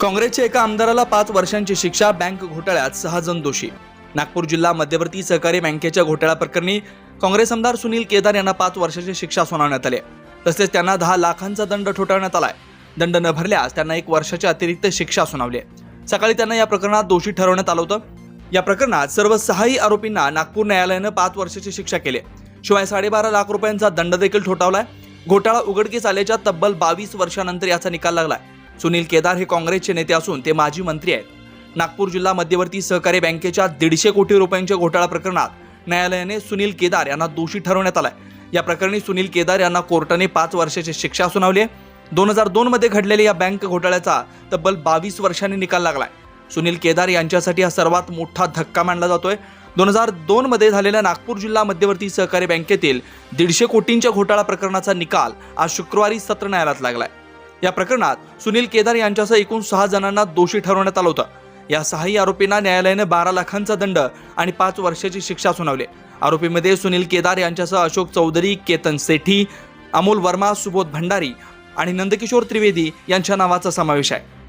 काँग्रेसच्या एका आमदाराला पाच वर्षांची शिक्षा बँक घोटाळ्यात सहा जण दोषी. नागपूर जिल्हा मध्यवर्ती सहकारी बँकेच्या घोटाळा प्रकरणी काँग्रेस आमदार सुनील केदार यांना पाच वर्षाची शिक्षा सुनावण्यात आली. तसेच त्यांना दहा लाखांचा दंड ठोठावण्यात आलाय. दंड न भरल्यास त्यांना एक वर्षाची अतिरिक्त शिक्षा सुनावली आहे. सकाळी त्यांना या प्रकरणात दोषी ठरवण्यात आलं होतं. या प्रकरणात सर्व सहाही आरोपींना नागपूर न्यायालयानं पाच वर्षाची शिक्षा केली शिवाय साडेबारा लाख रुपयांचा दंड देखील ठोठावलाय. घोटाळा उघडकीस आल्याच्या तब्बल बावीस वर्षानंतर याचा निकाल लागलाय. सुनील केदार हे काँग्रेसचे नेते असून ते माजी मंत्री आहेत. नागपूर जिल्हा मध्यवर्ती सहकारी बँकेच्या दीडशे कोटी रुपयांच्या घोटाळा प्रकरणात न्यायालयाने सुनील केदार यांना दोषी ठरवण्यात आलाय. या प्रकरणी सुनील केदार यांना कोर्टाने पाच वर्षाची शिक्षा सुनावली आहे. दोन हजार दोन मध्ये घडलेल्या या बँक घोटाळ्याचा तब्बल बावीस वर्षांनी निकाल लागलाय. सुनील केदार यांच्यासाठी हा सर्वात मोठा धक्का मानला जातोय. दोन हजार दोन मध्ये झालेल्या नागपूर जिल्हा मध्यवर्ती सहकारी बँकेतील दीडशे कोटींच्या घोटाळा प्रकरणाचा निकाल आज शुक्रवारी सत्र न्यायालयात लागलाय. या प्रकरणात सुनील केदार यांच्यासह एकूण सहा जणांना दोषी ठरवण्यात आलं होतं. या सहाही आरोपींना न्यायालयाने बारा लाखांचा दंड आणि पाच वर्षाची शिक्षा सुनावली. आरोपीमध्ये सुनील केदार यांच्यासह अशोक चौधरी केतन सेठी अमोल वर्मा सुबोध भंडारी आणि नंदकिशोर त्रिवेदी यांच्या नावाचा समावेश आहे.